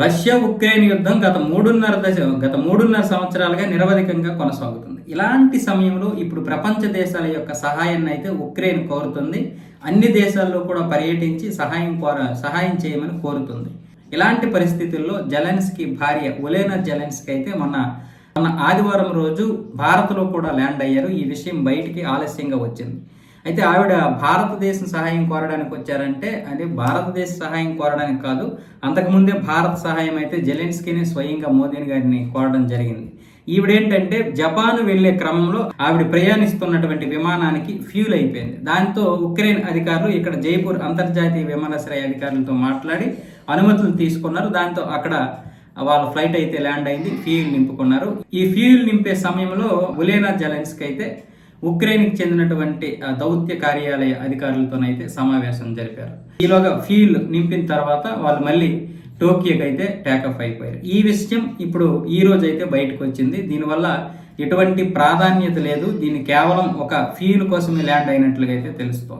Russia Ukraine యుద్ధం గత మూడున్నర దశ గత మూడున్నర సంవత్సరాలుగా నిరవధికంగా కొనసాగుతుంది. ఇలాంటి సమయంలో ఇప్పుడు ప్రపంచ దేశాల యొక్క సహాయాన్ని అయితే ఉక్రెయిన్ కోరుతుంది. అన్ని దేశాల్లో కూడా పర్యటించి సహాయం కోర సహాయం చేయమని కోరుతుంది. ఇలాంటి పరిస్థితుల్లో జెలెన్స్కి భార్య ఒలేనా జెలెన్స్కి అయితే మొన్న మొన్న ఆదివారం రోజు భారత్లో కూడా ల్యాండ్ అయ్యారు. ఈ విషయం బయటికి ఆలస్యంగా వచ్చింది. అయితే ఆవిడ భారతదేశం సహాయం కోరడానికి వచ్చారంటే అది భారతదేశ సహాయం కోరడానికి కాదు అంతకుముందే భారత సహాయం అయితే జెలెన్స్కీని స్వయంగా మోదీని గారిని కోరడం జరిగింది. ఈవిడేంటంటే జపాన్ వెళ్ళే క్రమంలో ఆవిడ ప్రయాణిస్తున్నటువంటి విమానానికి ఫ్యూల్ అయిపోయింది. దాంతో ఉక్రెయిన్ అధికారులు ఇక్కడ జైపూర్ అంతర్జాతీయ విమానాశ్రయ అధికారులతో మాట్లాడి అనుమతులు తీసుకున్నారు. దాంతో అక్కడ వాళ్ళ ఫ్లైట్ అయితే ల్యాండ్ అయింది ఫ్యూల్ నింపుకున్నారు. ఈ ఫ్యూల్ నింపే సమయంలో ఉలేనా జలెన్స్కి అయితే ఉక్రెయిన్కి చెందినటువంటి దౌత్య కార్యాలయ అధికారులతోనైతే సమావేశం జరిపారు. ఈలోగా ఫీల్ నింపిన తర్వాత వాళ్ళు మళ్ళీ టోక్యోకి అయితే టేకఫ్ అయిపోయారు. ఈ విషయం ఇప్పుడు ఈ రోజు అయితే బయటకు వచ్చింది దీనివల్ల ఎటువంటి ప్రాధాన్యత లేదు. దీన్ని కేవలం ఒక ఫీల్ కోసమే ల్యాండ్ అయినట్లుగా అయితే తెలుస్తోంది.